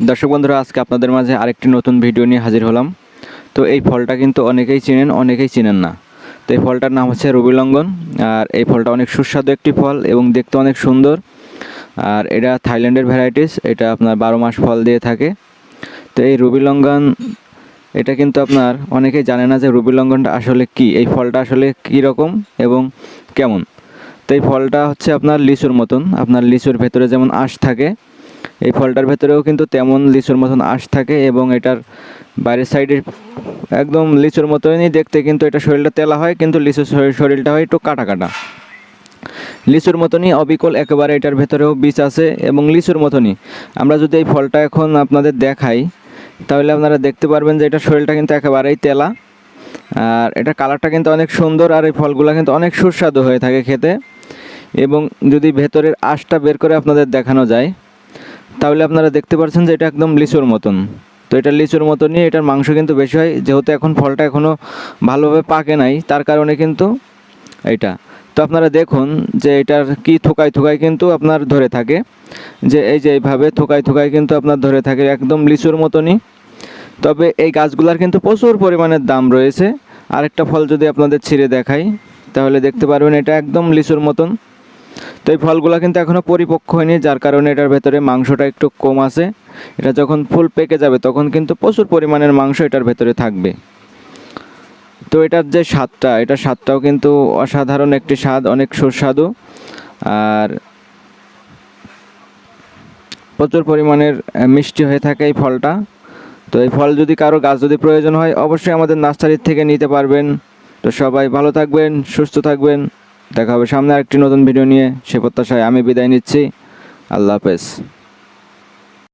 দর্শক বন্ধুরা, আজকে আপনাদের মাঝে আরেকটি নতুন ভিডিও নিয়ে হাজির হলাম। তো এই ফলটা কিন্তু অনেকেই চিনেন অনেকেই চিনেন না। তো এই ফলটার নাম হচ্ছে রুবিলঙ্গন আর এই ফলটা অনেক সুস্বাদু একটি ফল এবং দেখতে অনেক সুন্দর। আর এটা থাইল্যান্ডের ভ্যারাইটিস, এটা আপনার বারো মাস ফল দিয়ে থাকে। তো এই রুবিলঙ্গন এটা কিন্তু আপনার অনেকেই জানে না যে রুবিলঙ্গনটা আসলে কি, এই ফলটা আসলে কী রকম এবং কেমন। তো এই ফলটা হচ্ছে আপনার লিচুর মতন, আপনার লিচুর ভেতরে যেমন আঁশ থাকে এই ফলটার ভেতরেও কিন্তু তেমন লিচুর মতন আঁশ থাকে এবং এটার বাইরের সাইডে একদম লিচুর মতনই দেখতে কিন্তু এটা শরীরটা তেলা হয়, কিন্তু লিচুর শরীর- শরীরটা হয় একটু কাটা কাটা। লিচুর মতনই অবিকল একেবারে এটার ভেতরেও বীজ আছে এবং লিচুর মতনই। আমরা যদি এই ফলটা এখন আপনাদের দেখাই, তাহলে আপনারা দেখতে পারবেন যে এটার শরীরটা কিন্তু একেবারেই তেলা। আর এটা কালারটা কিন্তু অনেক সুন্দর আর এই ফলগুলো কিন্তু অনেক সুস্বাদু হয়ে থাকে খেতে। এবং যদি ভেতরের আঁশটা বের করে আপনাদের দেখানো যায় তাহলে আপনারা দেখতে পাচ্ছেন যে এটা একদম লিচুর মতন। তো এটা লিচুর মতনই এটার মাংস কিন্তু বেশি হয়, যেহেতু এখন ফলটা এখনও ভালোভাবে পাকে নাই, তার কারণে কিন্তু এটা। তো আপনারা দেখুন যে এটার কি থোকায় থোকায় কিন্তু আপনার ধরে থাকে, যে এই যে এইভাবে থোকায় থোকায় কিন্তু আপনার ধরে থাকে একদম লিচুর মতনই। তবে এই গাছগুলার কিন্তু প্রচুর পরিমাণের দাম রয়েছে। আরেকটা ফল যদি আপনাদের ছিঁড়ে দেখাই, তাহলে দেখতে পারবেন এটা একদম লিচুর মতন। তো এই ফলগুলো কিন্তু এখনও পরিপক্ক হয়নি, যার কারণে এটার ভেতরে মাংসটা একটু কম আছে। এটা যখন ফুল পেকে যাবে, তখন কিন্তু প্রচুর পরিমাণের মাংস এটার ভেতরে থাকবে। তো এটার যে স্বাদটা, এটার স্বাদটাও কিন্তু অসাধারণ একটি স্বাদ, অনেক সুস্বাদু। আর প্রচুর পরিমাণের মিষ্টি হয়ে থাকে এই ফলটা। তো এই ফল যদি কারও গাছ যদি প্রয়োজন হয়, অবশ্যই আমাদের নার্সারির থেকে নিতে পারবেন। তো সবাই ভালো থাকবেন, সুস্থ থাকবেন। দেখা হবে সামনে আরেকটি নতুন ভিডিও নিয়ে। সে প্রত্যাশায় আমি বিদায় নিচ্ছি। আল্লাহ হাফেজ।